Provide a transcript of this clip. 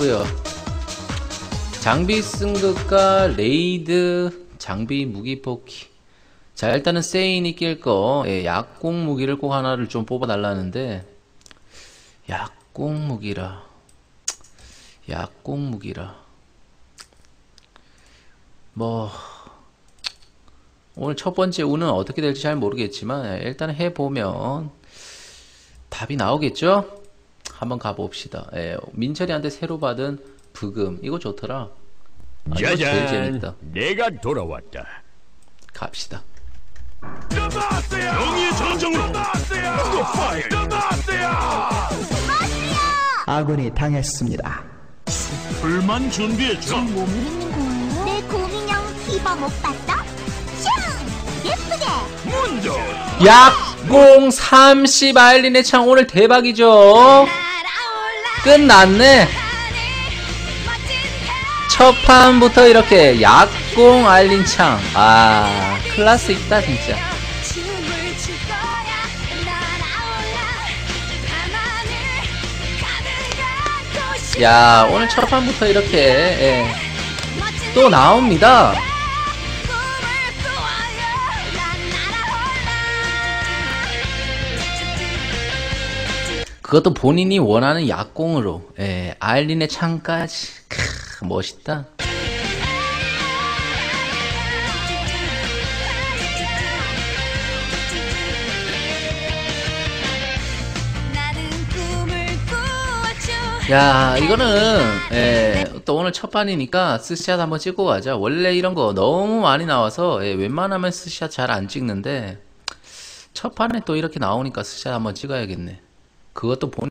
나왔고요. 장비 승급과 레이드 장비 무기 뽑기. 자 일단은 세인이 낄거. 예, 약공 무기를 꼭 하나를 좀 뽑아 달라는데. 약공 무기라. 약공 무기라. 뭐 오늘 첫 번째 운은 어떻게 될지 잘 모르겠지만 예, 일단 해보면 답이 나오겠죠? 한번 가봅시다. 예, 민철이한테 새로 받은 부금 이거 좋더라. 아, 이거 제일 짜잔, 재밌다. 내가 돌아왔다. 갑시다. 정의의 전정으로 아군이 당했습니다. 불만 준비했죠. 내 곰인형 피버 못 봤어? 슝! 예쁘게! 문도 약공 30 아일린의 창 오늘 대박이죠? 끝났네. 첫 판부터 이렇게 약공 아일린 창. 아, 클래스 있다, 진짜. 야, 오늘 첫 판부터 이렇게, 예, 또 나옵니다. 그것도 본인이 원하는 약공으로, 예, 아일린의 창까지. 크, 멋있다. 야, 이거는, 예, 또 오늘 첫 판이니까 스샷 한번 찍고 가자. 원래 이런 거 너무 많이 나와서, 예, 웬만하면 스샷 잘 안 찍는데, 첫 판에 또 이렇게 나오니까 스샷 한번 찍어야겠네. 그것도 본